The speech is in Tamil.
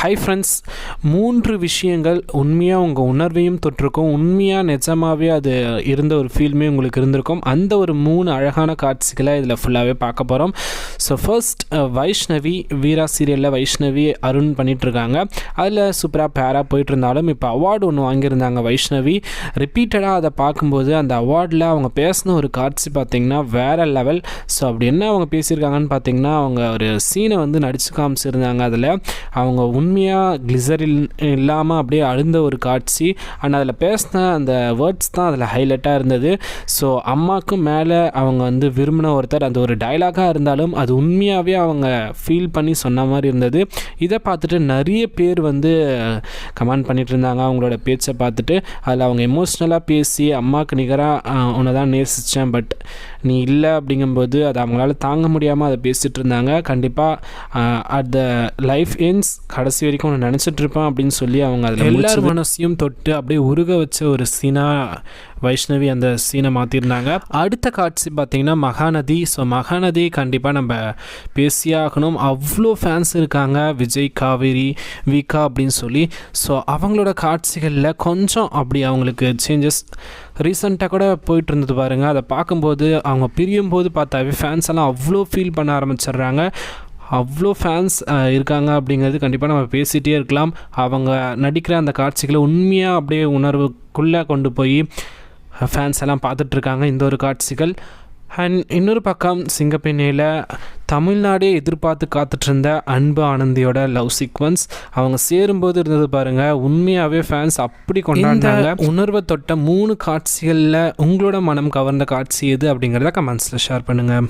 ஹை ஃப்ரெண்ட்ஸ் மூன்று விஷயங்கள் உண்மையாக உங்கள் உணர்வையும் தொட்டிருக்கும் உண்மையாக நிஜமாகவே அது இருந்த ஒரு ஃபீல்மே உங்களுக்கு இருந்திருக்கும். அந்த ஒரு மூணு அழகான காட்சிகளை இதில் ஃபுல்லாகவே பார்க்க போகிறோம் ஸோ ஃபர்ஸ்ட் வைஷ்ணவி வீரா சீரியலில் வைஷ்ணவி அருண் பண்ணிகிட்ருக்காங்க அதில் சூப்பராக பேராக போயிட்டு இருந்தாலும் இப்போ அவார்டு ஒன்று வாங்கியிருந்தாங்க வைஷ்ணவி. ரிப்பீட்டடாக அதை பார்க்கும்போது அந்த அவார்டில் அவங்க பேசின ஒரு காட்சி பார்த்திங்கன்னா வேறு லெவல் ஸோ அப்படி என்ன அவங்க பேசியிருக்காங்கன்னு பார்த்தீங்கன்னா அவங்க ஒரு சீனை வந்து நடிச்சு காமிச்சிருந்தாங்க அதில். அவங்க உண்மையாக கிளிசரில் இல்லாமல் அப்படியே அழுந்த ஒரு காட்சி. அண்ட் அதில் பேசின அந்த வேர்ட்ஸ் தான் அதில் ஹைலைட்டாக இருந்தது. ஸோ அம்மாவுக்கும் மேலே அவங்க வந்து விரும்பின ஒருத்தர் அந்த ஒரு டைலாகாக இருந்தாலும் அது உண்மையாகவே அவங்க ஃபீல் பண்ணி சொன்ன மாதிரி இருந்தது. இதை பார்த்துட்டு நிறைய பேர் வந்து கமெண்ட் பண்ணிட்டு இருந்தாங்க. அவங்களோட பேச்சை பார்த்துட்டு அதில் அவங்க எமோஷ்னலாக பேசி அம்மாவுக்கு நிகராக உன்னை தான் நேசித்தேன் பட் நீ இல்லை அப்படிங்கும்போது அது அவங்களால தாங்க முடியாமல் அதை பேசிகிட்டு இருந்தாங்க. கண்டிப்பாக அட் த லைஃப் எண்ட்ஸ் கடைசி வரைக்கும் ஒன்று நினச்சிட்டு இருப்பேன் அப்படின்னு சொல்லி அவங்க அதில் எல்லார் மனசையும் தொட்டு அப்படியே உருக வச்ச ஒரு சீனாக வைஷ்ணவி அந்த சீனை மாற்றிருந்தாங்க அடுத்த காட்சி பார்த்திங்கன்னா மகாநதி. ஸோ மகாநதி கண்டிப்பாக நம்ம பேசியே ஆகணும். அவ்வளோ ஃபேன்ஸ் இருக்காங்க. விஜய் காவேரி விகா அப்படின்னு சொல்லி. ஸோ அவங்களோட காட்சிகளில் கொஞ்சம் அப்படி அவங்களுக்கு சேஞ்சஸ் ரீசெண்டாக கூட போயிட்டு இருந்தது பாருங்கள் அதை பார்க்கும்போது அவங்க பிரியும் போது பார்த்தாவே ஃபேன்ஸ் எல்லாம் அவ்வளோ ஃபீல் பண்ண ஆரம்பிச்சிடுறாங்க. அவ்வளோ ஃபேன்ஸ் இருக்காங்க அப்படிங்கிறது கண்டிப்பாக நம்ம பேசிகிட்டே இருக்கலாம். அவங்க நடிக்கிற அந்த காட்சிகளை உண்மையாக அப்படியே உணர்வுக்குள்ளே கொண்டு போய் ஃபேன்ஸ் எல்லாம் பார்த்துட்ருக்காங்க. இந்த ஒரு காட்சிகள். அண்ட் இன்னொரு பக்கம் சிங்கப்பெண்ணையில் தமிழ்நாடே எதிர்பார்த்து காத்துட்டு இருந்த அன்பு ஆனந்தியோட லவ் சீக்வன்ஸ் அவங்க சேரும்போது இருந்தது பாருங்க. உண்மையாகவே ஃபேன்ஸ் அப்படி கொண்டாடினாங்க. உணர்வை தொட்ட மூணு காட்சிகளில் உங்களோட மனம் கவர்ந்த காட்சி எது அப்படிங்கிறத கமெண்ட்ஸில் ஷேர் பண்ணுங்கள்